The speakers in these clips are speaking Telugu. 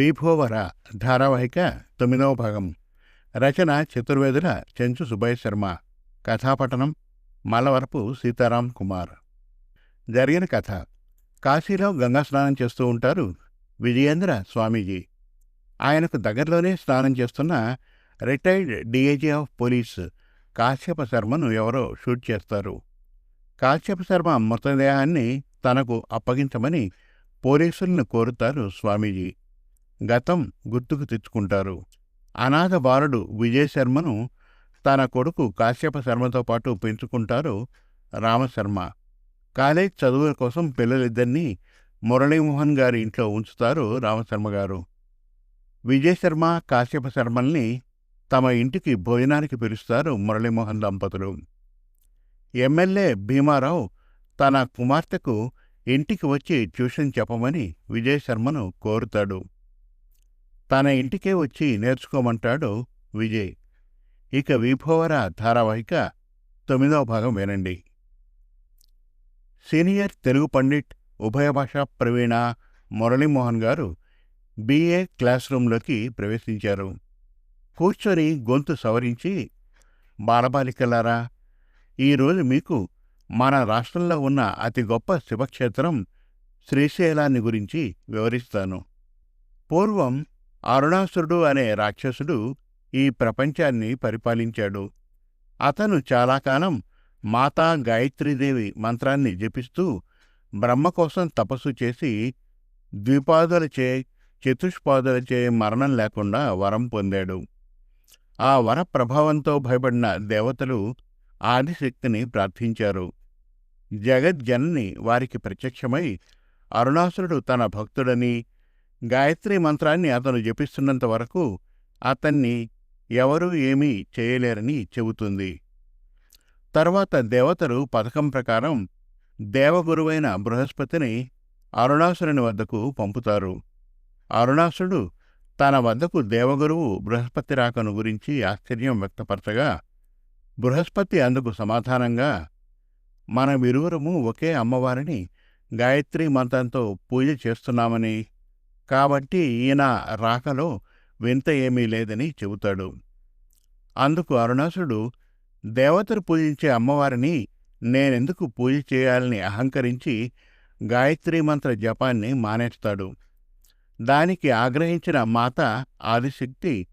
వీభోవర ధారావాహిక తొమ్మిదవ భాగం. రచన చతుర్వేదుల చెంచు సుబ్బయ్య శర్మ. కథాపఠనం మలవరపు సీతారాం కుమార్. జరిగిన కథ. కాశీలో గంగా స్నానం చేస్తూ ఉంటారు విజయేంద్ర స్వామీజీ. ఆయనకు దగ్గరలోనే స్నానం చేస్తున్న retired DIG of police Kashyapa శర్మను ఎవరో షూట్ చేస్తారు. కాశ్యప శర్మ మృతదేహాన్ని తనకు అప్పగించమని పోలీసులను కోరుతారు స్వామీజీ. గతం గుర్తుకు తెచ్చుకుంటారు. అనాథ బాలుడు విజయశర్మను తన కొడుకు కాశ్యప శర్మతో పాటు పెంచుకుంటారు రామశర్మ. కాలేజ్ చదువుల కోసం పిల్లలిద్దరినీ మురళీమోహన్ గారి ఇంట్లో ఉంచుతారు రామశర్మ గారు. విజయశర్మ కాశ్యప శర్మల్ని తమ ఇంటికి భోజనానికి పిలుస్తారు మురళీమోహన్ దంపతులు. ఎమ్మెల్యే భీమారావు తన కుమార్తెకు ఇంటికి వచ్చి ట్యూషన్ చెప్పమని విజయశర్మను కోరుతాడు. తన ఇంటికే వచ్చి నేర్చుకోమంటాడు విజయ్. ఇక విభోవర ధారావాహిక తొమ్మిదవ భాగం వినండి. సీనియర్ తెలుగు పండిట్ ఉభయ భాషా ప్రవీణ మురళీమోహన్ గారు బీఏ క్లాస్ రూంలోకి ప్రవేశించారు. కూర్చొని గొంతు సవరించి బాలబాలికలారా ఈరోజు మీకు మన రాష్ట్రంలో ఉన్న అతి గొప్ప శివక్షేత్రం శ్రీశైలాన్ని గురించి వివరిస్తాను. పూర్వం అరుణాసురుడు అనే రాక్షసుడు ఈ ప్రపంచాన్ని పరిపాలించాడు. అతను చాలా కాలం మాతా గాయత్రీదేవి మంత్రాన్ని జపిస్తూ బ్రహ్మ కోసం తపస్సు చేసి ద్విపాదులచే చతుష్పాదులచే మరణం లేకుండా వరం పొందాడు. ఆ వర ప్రభావంతో భయపడిన దేవతలు ఆదిశక్తిని ప్రార్థించారు. జగజ్జనని వారికి ప్రత్యక్షమై అరుణాసురుడు తన భక్తుడని గాయత్రి మంత్రాన్ని అతను జపిస్తున్నంత వరకు అతన్ని ఎవరూ ఏమీ చేయలేరని చెబుతుంది. తర్వాత దేవతలు పథకం ప్రకారం దేవగురువైన బృహస్పతిని అరుణాసురుని వద్దకు పంపుతారు. అరుణాసుడు తన వద్దకు దేవగురువు బృహస్పతి రాకను గురించి ఆశ్చర్యం వ్యక్తపరచగా బృహస్పతి అందుకు సమాధానంగా మనమిరువురము ఒకే అమ్మవారిని గాయత్రీ మంత్రంతో పూజ చేస్తున్నామని కాబట్టి ఈయన రాకలో వింత ఏమీ లేదని చెబుతాడు. అందుకు అరుణాసుడు దేవతలు పూజించే అమ్మవారిని నేనెందుకు పూజ చేయాలని అహంకరించి గాయత్రీ మంత్ర జపాన్ని మానేస్తాడు. దానికి ఆగ్రహించిన మాత ఆదిశక్తి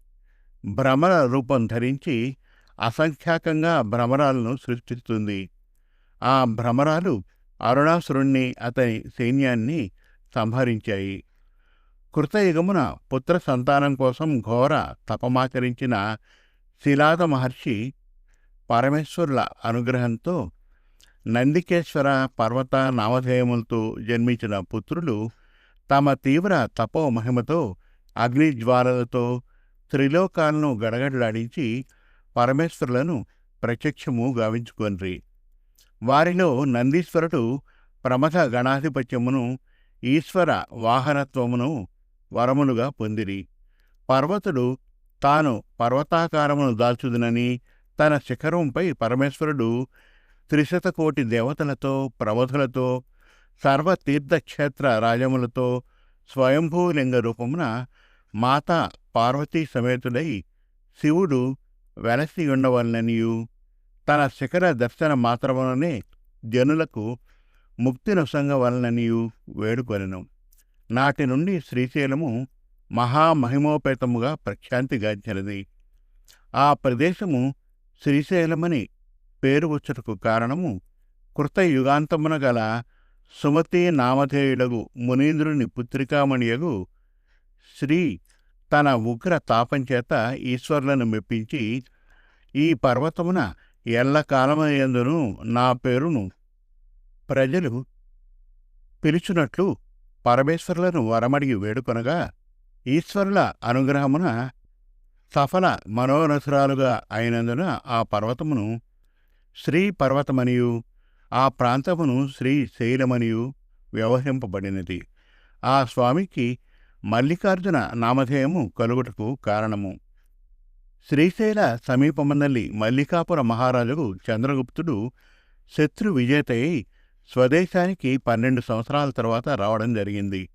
భ్రమర రూపం ధరించి అసంఖ్యాకంగా భ్రమరాలను సృష్టిస్తుంది. ఆ భ్రమరాలు అరుణాసురుణ్ణి అతని సైన్యాన్ని సంహరించాయి. కృతయుగమున పుత్ర సంతానం కోసం ఘోర తపమాచరించిన శిలాద మహర్షి పరమేశ్వరుల అనుగ్రహంతో నందికేశ్వర పర్వత నామధేయములతో జన్మించిన పుత్రులు తమ తీవ్ర తపో మహిమతో అగ్నిజ్వాలలతో త్రిలోకాలను గడగడలాడించి పరమేశ్వరులను ప్రత్యక్షము గావించుకొన్రి. వారిలో నందీశ్వరుడు ప్రమథ గణాధిపత్యమును ఈశ్వర వాహనత్వమును వరములుగా పొందిరి. పర్వతుడు తాను పర్వతాకారమును దాల్చుదునని తన శిఖరంపై పరమేశ్వరుడు త్రిశతకోటి దేవతలతో ప్రవధులతో సర్వతీర్థక్షేత్ర రాజములతో స్వయంభూలింగ రూపమున మాతా పార్వతీ సమేతుడై శివుడు వెలసి ఉండవలననియు. తన శిఖర దర్శన మాత్రముననే జనులకు ముక్తినొసంగవలననియు వేడుకొనెను. నాటి నుండి శ్రీశైలము మహామహిమోపేతముగా ప్రఖ్యాంతిగాంచినది ఆ ప్రదేశము శ్రీశైలమని పేరు వచ్చుటకు కారణము కృతయుగాంతమున గల సుమతి నామధేయుడగు మునీంద్రుని పుత్రికామణియగు శ్రీ తన ఉగ్ర తాపంచేత ఈశ్వరులను మెప్పించి ఈ పర్వతమున ఎల్లకాలమయందును నా పేరును ప్రజలు పిలుచున్నట్లు పరమేశ్వరులను వరమడిగి వేడుకొనగా ఈశ్వరుల అనుగ్రహమున సఫల మనోరథురాలుగా అయినందున ఆ పర్వతమును శ్రీ పర్వతమనియు ఆ ప్రాంతమును శ్రీ శైలమనియు వ్యవహరింపబడినది. ఆ స్వామికి మల్లికార్జున నామధేయము కలుగుటకు కారణము. శ్రీశైల సమీపమందలి మల్లికాపుర మహారాజుకు చంద్రగుప్తుడు శత్రు విజేతయి స్వదేశానికి పన్నెండు సంవత్సరాల తర్వాత రావడం జరిగింది.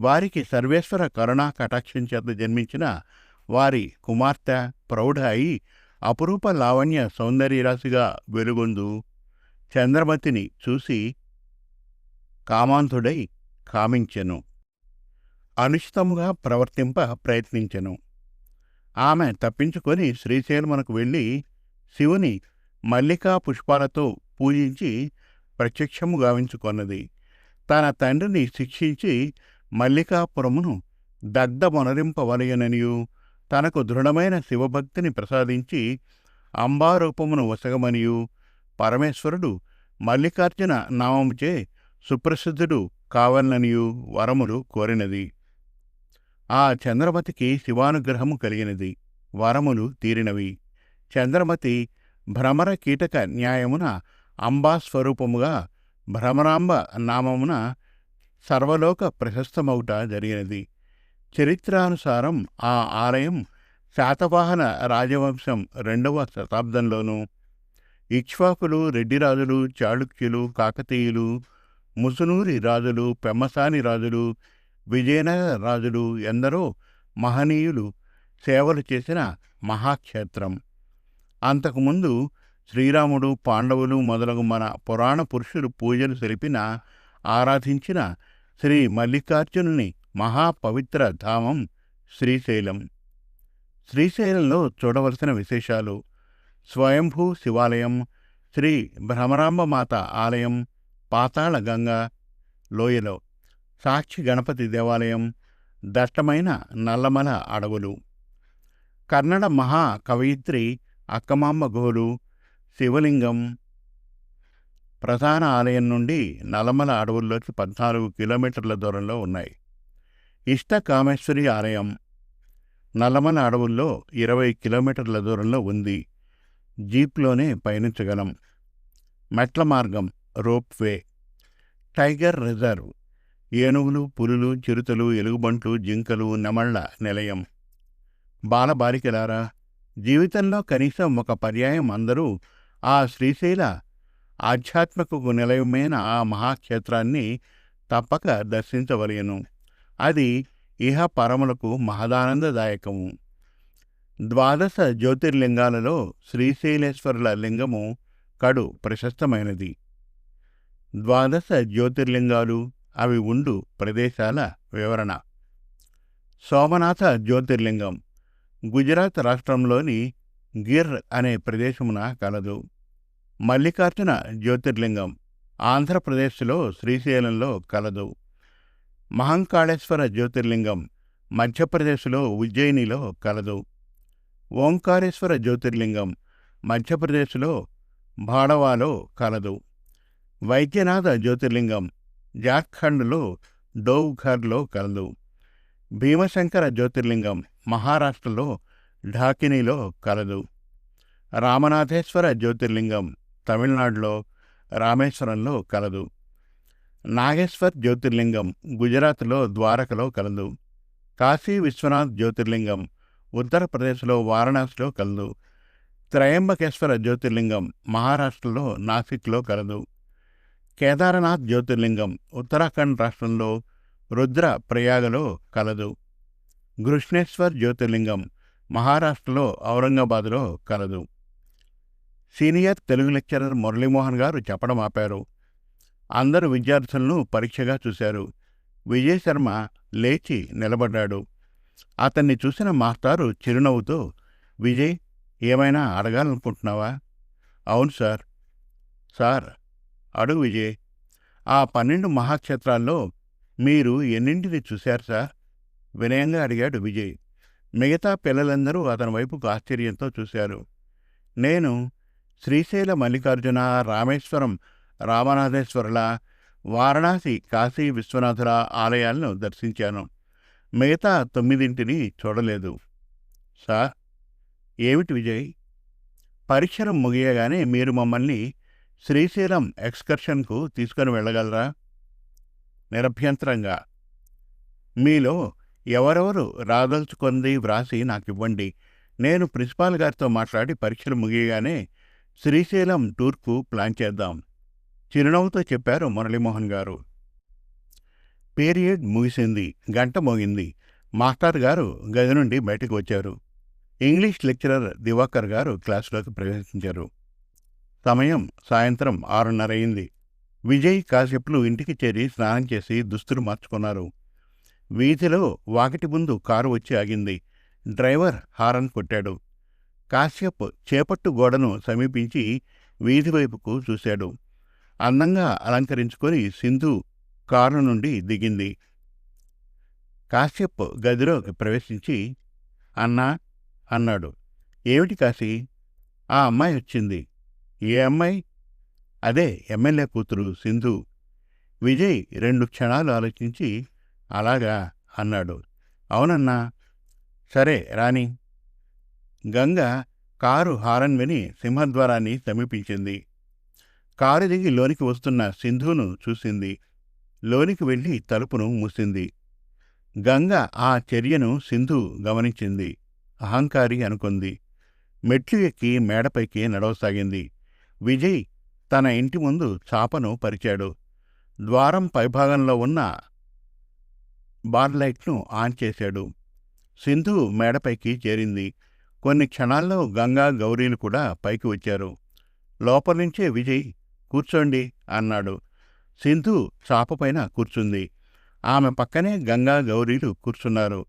వారికి సర్వేశ్వర కరుణా కటాక్షం చేత జన్మించిన వారి కుమార్తె ప్రౌఢ అయి అపురూప లావణ్య సౌందర్యరాశిగా వెలుగొందు. చంద్రమతిని చూసి కామాంధుడై కామించెను. అనుచితముగా ప్రవర్తింప ప్రయత్నించెను. ఆమె తప్పించుకొని శ్రీశైలమునకు వెళ్ళి శివుని మల్లికా పుష్పాలతో పూజించి ప్రత్యక్షము గావించుకొన్నది. తన తండ్రిని శిక్షించి మల్లికాపురమును దద్దమొనరింపవలయననియు తనకు దృఢమైన శివభక్తిని ప్రసాదించి అంబారూపమును వసగమనియు పరమేశ్వరుడు మల్లికార్జున నామముచే సుప్రసిద్ధుడు కావలననియు వరములు కోరినది. ఆ చంద్రమతికి శివానుగ్రహము కలిగినది. వరములు తీరినవి. చంద్రమతి భ్రమర కీటక న్యాయమున అంబాస్వరూపముగా భ్రమరాంబ నామమున సర్వలోక ప్రశస్తమౌట జరిగినది. చరిత్రానుసారం ఆ ఆలయం శాతవాహన రాజవంశం రెండవ శతాబ్దంలోనూ ఇక్ష్వాకులు రెడ్డిరాజులు చాళుక్యులు కాకతీయులు ముసునూరి రాజులు పెమ్మసాని రాజులు విజయనగర రాజులు ఎందరో మహనీయులు సేవలు చేసిన మహాక్షేత్రం. అంతకుముందు శ్రీరాముడు పాండవులు మొదలగు మన పురాణ పురుషులు పూజలు జరిపిన ఆరాధించిన శ్రీ మల్లికార్జునుని మహాపవిత్ర ధామం శ్రీశైలం. శ్రీశైలంలో చూడవలసిన విశేషాలు. స్వయంభూ శివాలయం శ్రీ భ్రమరాంబమాత ఆలయం పాతాళ గంగ లోయలో సాక్షి గణపతి దేవాలయం దట్టమైన నల్లమల అడవులు. కన్నడ మహా కవయిత్రి అక్కమాంబ గోలు శివలింగం ప్రధాన ఆలయం నుండి నలమల అడవుల్లోకి పద్నాలుగు కిలోమీటర్ల దూరంలో ఉన్నాయి. ఇష్ట కామేశ్వరి ఆలయం నల్లమల అడవుల్లో ఇరవై కిలోమీటర్ల దూరంలో ఉంది. జీప్లోనే పయనించగలం. మెట్ల మార్గం రోప్వే టైగర్ రిజర్వ్ ఏనుగులు పులులు చిరుతలు ఎలుగుబంట్లు జింకలు నెమళ్ళ నిలయం. బాలబాలికలారా జీవితంలో కనీసం ఒక పర్యాయం అందరూ ఆ శ్రీశైల ఆధ్యాత్మికకు నిలయమైన ఆ మహాక్షేత్రాన్ని తప్పక దర్శించవలయను అది ఇహ పరములకు మహదానందదాయకము. ద్వాదశ జ్యోతిర్లింగాలలో శ్రీశైలేశ్వరుల లింగము కడు ప్రశస్తమైనది. ద్వాదశ జ్యోతిర్లింగాలు అవి ఉండు ప్రదేశాల వివరణ. సోమనాథ జ్యోతిర్లింగం. గుజరాత్ రాష్ట్రంలోని గిర్ అనే ప్రదేశమున కలదు. మల్లికార్జున జ్యోతిర్లింగం ఆంధ్రప్రదేశ్లో శ్రీశైలంలో కలదు. మహంకాళేశ్వర జ్యోతిర్లింగం మధ్యప్రదేశ్లో ఉజ్జయినిలో కలదు. ఓంకారేశ్వర జ్యోతిర్లింగం మధ్యప్రదేశ్లో భాడవాలో కలదు. వైద్యనాథ జ్యోతిర్లింగం జార్ఖండ్లో డోవ్ఘర్లో కలదు. భీమశంకర జ్యోతిర్లింగం మహారాష్ట్రలో ఢాకినీలో కలదు. రామనాథేశ్వర జ్యోతిర్లింగం తమిళనాడులో రామేశ్వరంలో కలదు. నాగేశ్వర్ జ్యోతిర్లింగం గుజరాత్లో ద్వారకలో కలదు. కాశీ విశ్వనాథ్ జ్యోతిర్లింగం ఉత్తరప్రదేశ్లో వారణాసిలో కలదు. త్రయంబకేశ్వర జ్యోతిర్లింగం మహారాష్ట్రలో నాసిక్లో కలదు. కేదారనాథ్ జ్యోతిర్లింగం ఉత్తరాఖండ్ రాష్ట్రంలో రుద్ర ప్రయాగలో కలదు. గృష్ణేశ్వర్ జ్యోతిర్లింగం మహారాష్ట్రలో ఔరంగాబాద్లో కలదు. సీనియర్ తెలుగు లెక్చరర్ మురళీమోహన్ గారు చెప్పడం ఆపారు. అందరు విద్యార్థులను పరీక్షగా చూశారు. విజయశర్మ లేచి నిలబడ్డాడు. అతన్ని చూసిన మాస్టారు చిరునవ్వుతో విజయ్ ఏమైనా అడగాలనుకుంటున్నావా? అవును సార్. సార్? అడుగు విజయ్. ఆ పన్నెండు మహాక్షేత్రాల్లో మీరు ఎన్నింటిని చూశారు సార్? వినయంగా అడిగాడు విజయ్. మిగతా పిల్లలందరూ అతని వైపుకు ఆశ్చర్యంతో చూశారు. నేను శ్రీశైల మల్లికార్జున రామేశ్వరం రామనాథేశ్వరుల వారణాసి కాశీ విశ్వనాథుల ఆలయాలను దర్శించాను. మిగతా తొమ్మిదింటిని చూడలేదు. సార్ ఏమిటి విజయ్? పరీక్షలు ముగియగానే మీరు మమ్మల్ని శ్రీశైలం ఎక్స్కర్షన్కు తీసుకొని వెళ్ళగలరా? నిరభ్యంతరంగా. మీలో ఎవరెవరు రాదలుచుకుంది వ్రాసి నాకివ్వండి. నేను ప్రిన్సిపాల్ గారితో మాట్లాడి పరీక్షలు ముగియగానే శ్రీశైలం టూర్కు ప్లాన్ చేద్దాం. చిరునవ్వుతో చెప్పారు మురళీమోహన్ గారు. పీరియడ్ ముగిసింది. గంట మోగింది. మాస్టర్ గారు గది నుండి బయటకు వచ్చారు. ఇంగ్లీష్ లెక్చరర్ దివాకర్ గారు క్లాసులోకి ప్రవేశించారు. సమయం సాయంత్రం ఆరున్నర అయింది. విజయ్ కాశ్యప్లు ఇంటికి చేరి స్నానం చేసి దుస్తులు మార్చుకున్నారు. వీధిలో వాకిటి ముందు కారు వచ్చి ఆగింది. డ్రైవర్ హారన్ కొట్టాడు. కాశ్యప్ చేపట్టు గోడను సమీపించి వీధివైపుకు చూశాడు. అందంగా అలంకరించుకొని సింధు కారు నుండి దిగింది. కాశ్యప్ గదిలోకి ప్రవేశించి అన్నా అన్నాడు. ఏమిటి కాశీ? ఆ అమ్మాయి వచ్చింది. ఏ అమ్మాయి? అదే ఎమ్మెల్యే కూతురు సింధు. విజయ్ రెండు క్షణాలు ఆలోచించి అలాగా? అన్నాడు. అవునన్నా. సరే రాని గంగ కారు హారన్ విని సింహద్వారాన్ని సమీపించింది. కారు దిగి లోనికి వస్తున్న సింధును చూసింది. లోనికి వెళ్ళి తలుపును మూసింది. గంగ ఆ చర్యను సింధు గమనించింది. అహంకారి అనుకుంది. మెట్లు ఎక్కి మేడపైకి నడవసాగింది. విజయ్ తన ఇంటి ముందు చాపను పరిచాడు. ద్వారం పైభాగంలో ఉన్న బార్లైట్ను ఆన్ చేశాడు. సింధు మేడపైకి చేరింది. కొన్ని క్షణాల్లో గంగా గౌరీలు కూడా పైకి వచ్చారు. లోపల నుంచే విజయ్ కూర్చోండి అన్నాడు. సింధు చాపపైన కూర్చుంది. ఆమె పక్కనే గంగా గౌరీలు కూర్చున్నారు.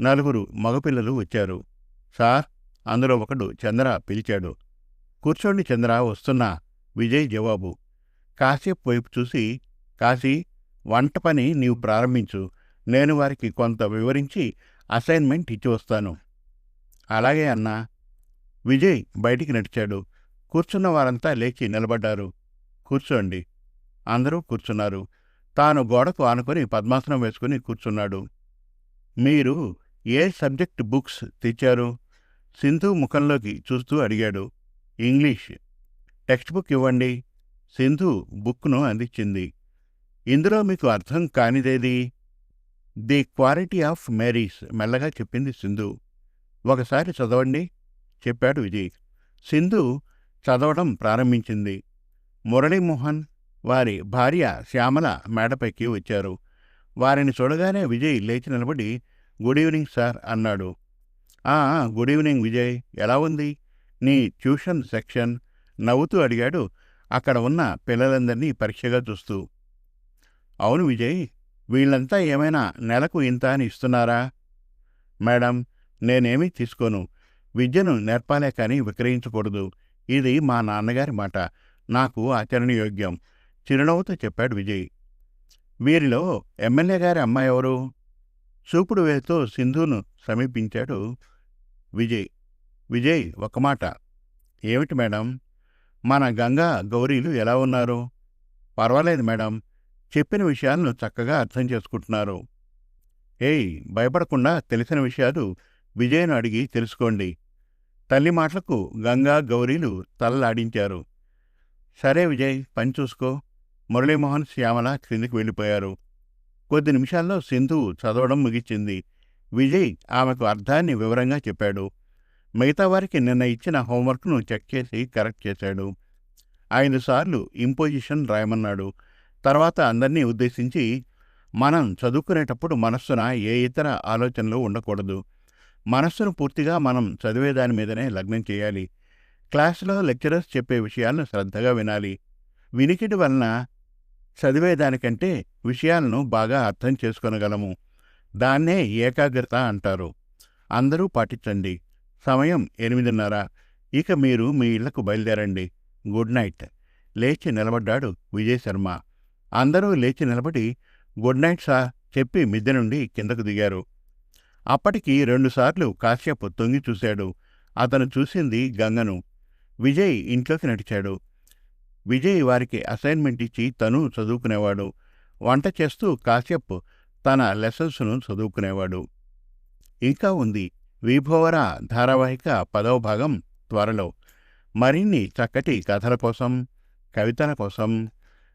నలుగురు మగపిల్లలు వచ్చారు. సార్ అందులో ఒకడు చంద్ర పిలిచాడు. కూర్చోండి చంద్ర వస్తున్నా విజయ్ జవాబు. కాసేపు వైపు చూసి కాశీ వంట పని నీవు ప్రారంభించు. నేను వారికి కొంత వివరించి అసైన్మెంట్ ఇచ్చి వస్తాను. అలాగే అన్నా. విజయ్ బయటికి నడిచాడు. కూర్చున్న వారంతా లేచి నిలబడ్డారు. కూర్చోండి. అందరూ కూర్చున్నారు. తాను గోడకు ఆనుకొని పద్మాసనం వేసుకుని కూర్చున్నాడు. మీరు ఏ సబ్జెక్ట్ బుక్స్ తెచ్చారు? సింధు ముఖంలోకి చూస్తూ అడిగాడు. ఇంగ్లీష్. టెక్స్ట్ బుక్ ఇవ్వండి. సింధు బుక్ను అందించింది. ఇందులో మీకు అర్థం కానిదేది? ది క్వాలిటీ ఆఫ్ మేరీస్ మెల్లగా చెప్పింది సింధు. ఒకసారి చదవండి చెప్పాడు విజయ్. సింధు చదవడం ప్రారంభించింది. మురళీమోహన్ వారి భార్య శ్యామల మేడపైకి వచ్చారు. వారిని చూడగానే విజయ్ లేచి నిలబడి గుడ్ ఈవినింగ్ సార్ అన్నాడు. "ఆ, ఆ, గుడ్ ఈవినింగ్ విజయ్. ఎలా ఉంది? నీ ట్యూషన్ సెక్షన్? నవ్వుతూ అడిగాడు అక్కడ ఉన్న పిల్లలందరినీ పరీక్షగా చూస్తూ. అవును విజయ్ వీళ్ళంతా ఏమైనా నెలకు ఇంత అని ఇస్తున్నారా? మేడం నేనేమీ తీసుకోను. విద్యను నేర్పాలే కానీ విక్రయించకూడదు. ఇది మా నాన్నగారి మాట. నాకు ఆచరణయోగ్యం. చిరునవ్వుతో చెప్పాడు విజయ్. వీరిలో ఎమ్మెల్యే గారి అమ్మాయి ఎవరు? చూపుడు వేతో సింధును సమీపించాడు విజయ్. విజయ్ ఒక మాట. ఏమిటి మేడం? మన గంగా గౌరీలు ఎలా ఉన్నారు? పర్వాలేదు మేడం. చెప్పిన విషయాలను చక్కగా అర్థం చేసుకుంటున్నారు. ఏయ్ భయపడకుండా తెలిసిన విషయాలు విజయను అడిగి తెలుసుకోండి. తల్లి మాటలకు గంగా గౌరీలు తలలాడించారు. సరే విజయ్ పని చూసుకో. మురళీమోహన్ శ్యామల క్రిందికి వెళ్ళిపోయారు. కొద్ది నిమిషాల్లో సింధు చదవడం ముగిచింది. విజయ్ ఆమెకు అర్థాన్ని వివరంగా చెప్పాడు. మిగతా వారికి నిన్న ఇచ్చిన హోంవర్క్ను చెక్ చేసి కరెక్ట్ చేశాడు. ఐదు సార్లు ఇంపోజిషన్ రాయమన్నాడు. తర్వాత అందరినీ ఉద్దేశించి మనం చదువుకునేటప్పుడు మనస్సున ఏ ఇతర ఆలోచనలు ఉండకూడదు. మనస్సును పూర్తిగా మనం చదివేదాని మీదనే లగ్నం చేయాలి. క్లాసులో లెక్చరర్స్ చెప్పే విషయాలను శ్రద్ధగా వినాలి. వినికిడి వలన చదివేదానికంటే విషయాలను బాగా అర్థం చేసుకొనగలము. దాన్నే ఏకాగ్రత అంటారు. అందరూ పాటించండి. సమయం ఎనిమిదిన్నర. ఇక మీరు మీ ఇళ్ళకు బయలుదేరండి. Good night. లేచి నిలబడ్డాడు విజయశర్మ. అందరూ లేచి నిలబడి గుడ్ నైట్ సార్ చెప్పి మిద్దె నుండి కిందకు దిగారు. అప్పటికి రెండుసార్లు కాశ్యప్ తొంగి చూశాడు. అతను చూసింది గంగను. విజయ్ ఇంట్లోకి నడిచాడు. విజయ్ వారికి అసైన్మెంట్ ఇచ్చి తను చదువుకునేవాడు. వంట చేస్తూ కాశ్యప్ తన లెసన్స్ను చదువుకునేవాడు. ఇంకా ఉంది విభోవర ధారావాహిక పదవ భాగం త్వరలో. మరిన్ని చక్కటి కథల కోసం కవితల కోసం